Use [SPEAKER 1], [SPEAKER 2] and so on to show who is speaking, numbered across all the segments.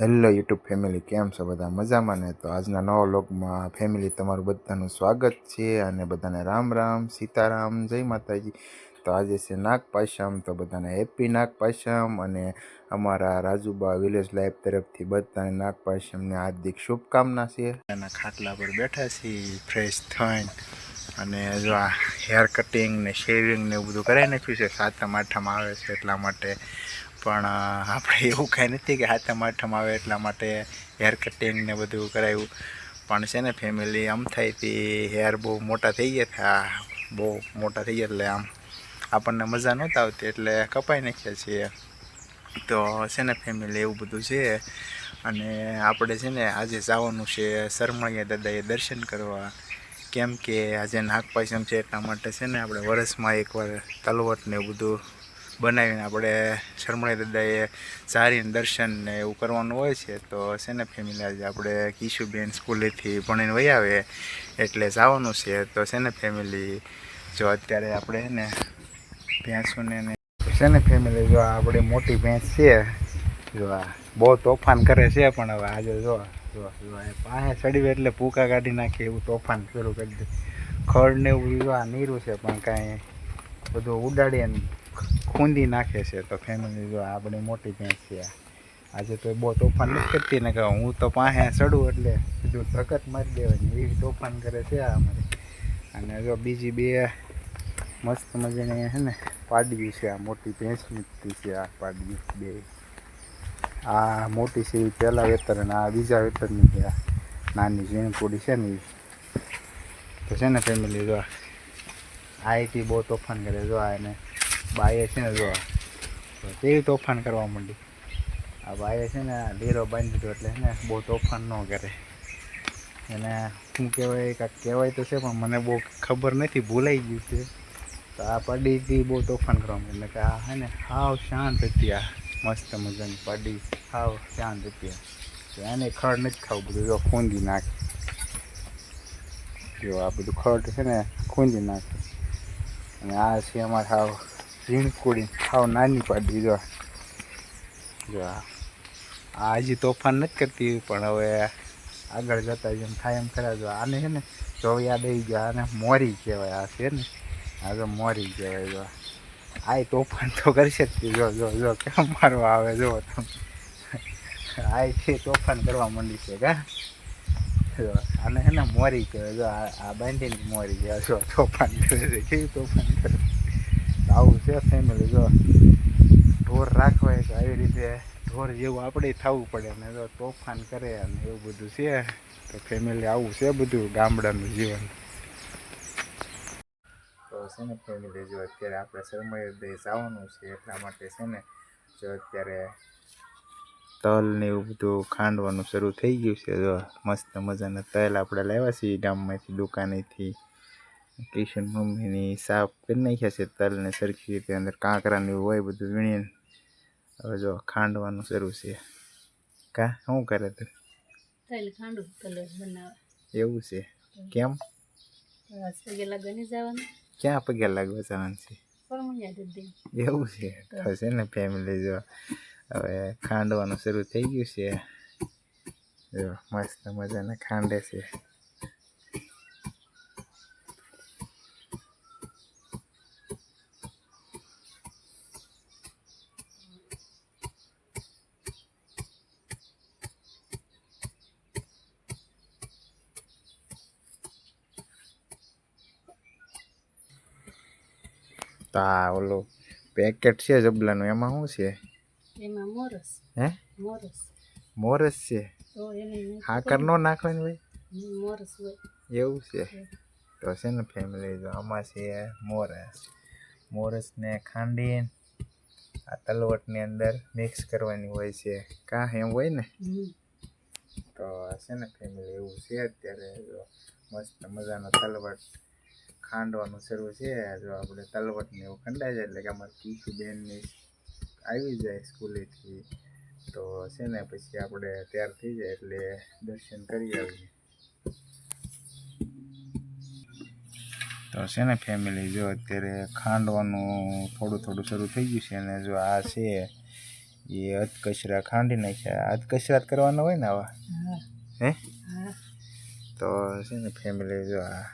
[SPEAKER 1] Hello YouTube family કેમ છો બધા? મજામાં ને? તો આજના નવા લોગમાં ફેમિલી તમારું બધાનું સ્વાગત છે અને બધાને રામ રામ, સીતારામ, જય માતાજી. તો આજે છે નાગપાશમ, તો બધાને હેપી નાગપાશમ અને અમારા રાજુબા વિલેજ લાઈફ તરફથી બધાને નાગપાશમની હાર્દિક શુભકામના છે. એના ખાટલા પર બેઠા છીએ ફ્રેશ થઈને. અને જો આ હેર કટિંગ ને શેવિંગ ને એવું બધું કરાવી નાખ્યું છે, સાતમ આઠમ આવે છે એટલા માટે પણ આપણે એવું કાંઈ નથી કે હાથમ આઠમ આવે એટલા માટે હેર કટિંગ ને બધું કરાવ્યું પણ છે ને ફેમિલી આમ થાય તે હેર બહુ મોટા થઈ ગયા હતા બહુ મોટા થઈ ગયા એટલે આમ આપણને મજા નહોતા આવતી એટલે કપાઈ નાખ્યા છીએ. તો છે ને ફેમિલી એવું બધું છે. અને આપણે છે ને, આજે જવાનું છે સરમળિયા દાદાએ દર્શન કરવા. કેમ કે આજે નાગપાંચમ છે એટલા માટે છે ને, આપણે વરસમાં એકવાર તલવટ ને બધું બનાવીને આપણે શરમણી દાદાએ સારીને દર્શન ને એવું કરવાનું હોય છે, તો છે ને ફેમિલી આજે આપણે કિશુબેન સ્કૂલેથી ભણીને વહી આવે એટલે જવાનું છે. તો છે ને ફેમિલી જો અત્યારે આપણે ને ભેંસોને છે ને ફેમિલી જો આપણી મોટી ભેંસ છે, જો આ બહુ તોફાન કરે છે પણ હવે આજે જો જો જો પાસે ચડી એટલે પૂકા કાઢી નાખે એવું તોફાન શરૂ કરી દે. ખડ ને એવું જો આ નીરું છે પણ કાંઈ બધું ઉડાડીએ ખૂંદી નાખે છે તો ફેમિલી જો આપણી મોટી ભેંસ છે. આજે તો બહુ તોફાન નથી કરતી ને કે હું તો પાસે ચડું એટલે સીધું ધકત મારી દેવાની એવી તોફાન કરે છે આ અમારી અને જો બીજી બે મસ્ત મજાની છે ને પાડવી છે, આ મોટી ભેંસ જ છે આ પાડવી બે આ મોટી છે એ પહેલાં વેતર અને આ બીજા વેતરની છે, આ નાની ઝીણકુડી છે ને. તો છે ને ફેમિલી જો આઈટી બહુ તોફાન કરે જો આ એને બાએ છે ને જો તો તેવી તોફાન કરવા માંડી. આ બાએ છે ને ડેરો બાંધી દીધો એટલે ને બહુ તોફાન ન કરે. એને શું કહેવાય, કાંઈક કહેવાય તો છે, પણ મને બહુ ખબર નથી, ભૂલાઈ ગયું છે. તો આ પાડીથી બહુ તોફાન કરવા માંડી એટલે કે આ હે ને હાવ શાંત હતી આ મસ્ત મજાની પાડી. હાવ શાંત હતી એને ખડ નથી ખાવું બધું જો ખૂંદી નાખે. જો આ બધું ખડ છે ને ખૂંદી નાખે. અને આ છે અમારે હાવ ઝીણકુડી હાવ નાની પાડી જો. જો. આ હજી તોફાન નથી કરતી પણ હવે આગળ જતા જેમ થાય એમ ખરા. જો આને છે ને જો યાદ આવી ગયો. આને મોરી કહેવાય. આ છે ને, આ તો મોરી કહેવાય. જો. આ તોફાન તો કરી શકતી જો જો જો. કેમ મારવા આવે? જો તમે. આ છે તોફાન કરવા માંડી છે કા? જો. આને છે ને મોરી કહેવાય. જો આ બાંધીને મોરી કહેવાય. જો, તોફાન કરે છે. કેવી તોફાન કરે? આવું છે ફેમિલી જો ઢોર રાખવા તો આવી રીતે ઢોર જેવું આપણે થવું પડે ને જો તોફાન કરે અને એવું બધું છે, તો ફેમિલી આવું છે બધું ગામડાનું જીવન. તો છે ને ફેમિલી જો અત્યારે આપણે શરમય દેશ જવાનું છે, એટલા માટે છે ને જો અત્યારે તલ ને એવું બધું ખાંડવાનું શરૂ થઈ ગયું છે, જો મસ્ત મજાના તલ આપણે લાવ્યા છીએ ગામમાંથી, દુકાનેથી. કિશન મમ્મીની સાફ કરી નાખ્યા છે તલને સરખી રીતે અંદર કાંકરા ને એવું હોય બધું વીણીને. હવે જો ખાંડવાનું શરૂ છે. કા? શું કરે તું?
[SPEAKER 2] તલ ખાંડું કલર બનાવે.
[SPEAKER 1] એવું છે? કેમ?
[SPEAKER 2] પગે લગવાની જવાનું.
[SPEAKER 1] ક્યાં પગે લાગવા જવાનું છે? એવું છે? છે ને ફેમિલી જો. હવે ખાંડવાનું શરૂ થઈ ગયું છે. જો મસ્ત મજાના ખાંડે છે. તો આ ઓલું પેકેટ છે જબલાનું એમાં શું છે?
[SPEAKER 2] એમાં મોરસ.
[SPEAKER 1] હે?
[SPEAKER 2] મોરસ.
[SPEAKER 1] મોરસ છે? હાકર નો નાખવાની ભાઈ
[SPEAKER 2] મોરસ હોય.
[SPEAKER 1] એવું છે? તો છે ને ફેમિલી જો આમાં છે મોરસ. મોરસને ખાંડી આ તલવટની અંદર મિક્સ કરવાની હોય છે. કા એમ હોય ને? તો છે ને ફેમિલી એવું છે અત્યારે મસ્ત મજાનો તલવટ. ખાંડવાનું શરૂ છે. જો આપણે તલવટને એવું ખંડાય જાય એટલે કે અમારે કીસુ બેનની આવી જાય સ્કૂલેથી તો છે ને પછી આપણે તૈયાર થઈ જાય એટલે દર્શન કરી આવીએ. તો છે ને ફેમિલી જો અત્યારે ખાંડવાનું થોડું થોડું શરૂ થઈ ગયું છે અને જો આ છે એ અધકચરા ખાંડી નાખ્યા. અધકચરા કરવાના હોય ને આવા?
[SPEAKER 2] હે.
[SPEAKER 1] તો છે ને ફેમિલી જો આ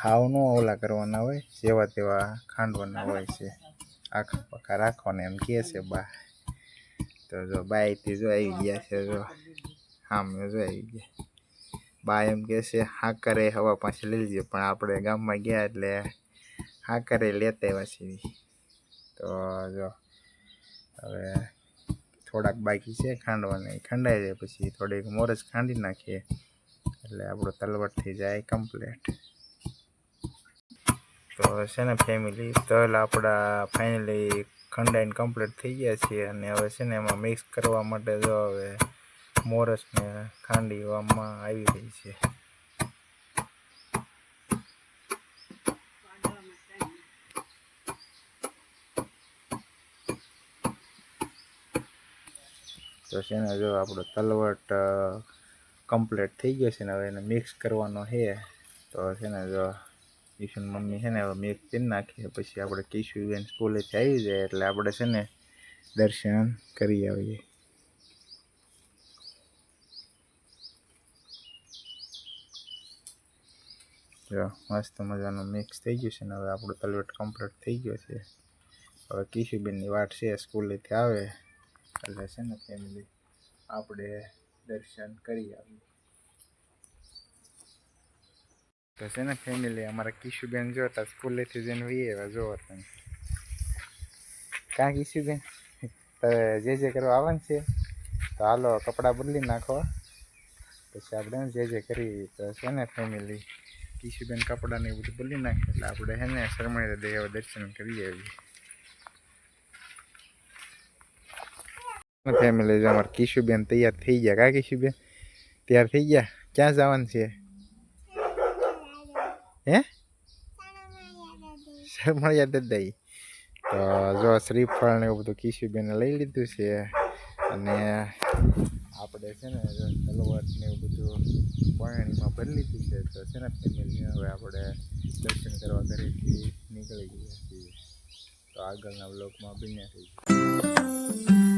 [SPEAKER 1] હાવ નો ઓલા કરવાના હોય, જેવા તેવા ખાંડવાના હોય છે. આખા પાકા રાખવાના એમ કહે છે બા. તો જો બાઈથી જો આવી ગયા છે જો. સામે જો આવી ગયા. બા એમ કહે છે હાકરે હવા પાછી લઈ લીધી પણ આપણે ગામમાં ગયા એટલે હાકરે લેતા આવ્યા છીએ. તો જો, હવે થોડાક બાકી છે ખાંડવાની. ખંડાઈ જાય પછી થોડીક મોરસ ખાંડી નાખીએ. એટલે આપણો તલવટ થઈ જાય કમ્પ્લીટ તો છે ને ફેમિલી તલ આપણા ફાઇનલી ખંડાઈને કમ્પ્લીટ થઈ ગયા છે અને હવે છે ને એમાં મિક્સ કરવા માટે જો હવે મોરસને ખાંડીવામાં આવી રહી છે. તો છે ને જો આપણો તલવટ કમ્પ્લીટ થઈ ગયો છે ને હવે એને મિક્સ કરવાનો છે. તો છે ને જો કિશન મમ્મી છે ને, હવે મેક કરી નાખીએ પછી આપણે કિશુબેન સ્કૂલેથી આવી જાય એટલે આપણે છે ને દર્શન કરી આવીએ. જો, મસ્ત મજાનું મિક્સ થઈ ગયું છે ને, હવે આપણું તલવટ કમ્પ્લીટ થઈ ગયો છે. હવે કિશુબેનની વાટ છે, સ્કૂલેથી આવે એટલે છે ને ફેમિલી આપણે દર્શન કરી આવીએ. તો છે ને ફેમિલી અમારા કિશુબેન જો તા સ્કૂલેથી જઈને વી એવા જો તમે કાં કિશુબેન તો જે જે કરવા આવવાનું છે તો હાલો કપડાં બદલી નાખો પછી આપણે જે જે કરી તો છે ને ફેમિલી કિશુબેન કપડાને એવું બધું બદલી નાખે એટલે આપણે છે ને શરમાઈ દેવા દર્શન કરી આવીએ ફેમિલી જો અમારે કિશુબેન તૈયાર થઈ ગયા કા કિશુબેન તૈયાર થઈ ગયા ક્યાં જવાનું છે હે? શરમળિયા દદાઈ તો જો શ્રીફળ ને એવું બધું કિશુબેને લઈ લીધું છે અને આપણે છે ને તલવટ ને એવું બધું પાણીમાં ભરી લીધું છે તો છે ને ફેમિલી હવે આપણે દર્શન કરવા ઘરેથી નીકળી ગયા છીએ. તો આગળના બ્લોકમાં બન્યા થઈ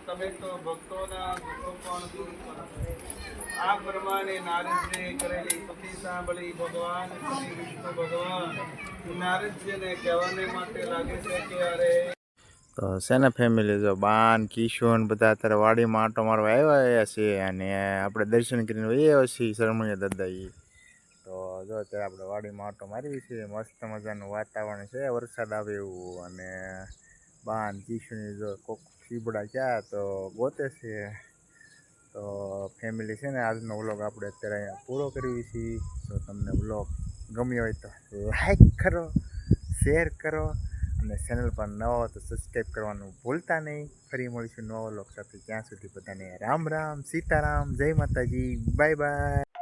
[SPEAKER 3] તમે તો ભક્તોની. આ પ્રમાણે નારદજીએ કરેલી સ્તુતિ સાંભળી ભગવાન ભગવાન નારદજીને કહેવાને માટે લાગે છે કે અરે
[SPEAKER 1] તો છે ને ફેમિલી જો? બાન કિશોન બધા અત્યારે વાડીમાં આંટો મારવા આવ્યા છે અને આપણે દર્શન કરીને વહી આવ્યા છીએ શરમણીય દાદાજી તો જો અત્યારે આપણે વાડીમાં આંટો મારવી છે મસ્ત મજાનું વાતાવરણ છે, વરસાદ આવે એવું અને બાન કિશોની જો કોક સીબડા ક્યાં તો ગોતે છે. તો ફેમિલી છે ને આજનો વ્લોગ આપણે અત્યારે અહીંયા પૂરો કરીએ છીએ. તો તમને વ્લોગ ગમ્યો હોય તો લાઈક કરો શેર કરો અને ચેનલ પર નવા હો તો સબસ્ક્રાઈબ કરવાનું ભૂલતા નહીં ફરી મળીશું નવા લોક સાથે ત્યાં સુધી બધાને રામ રામ સીતારામ જય માતાજી બાય બાય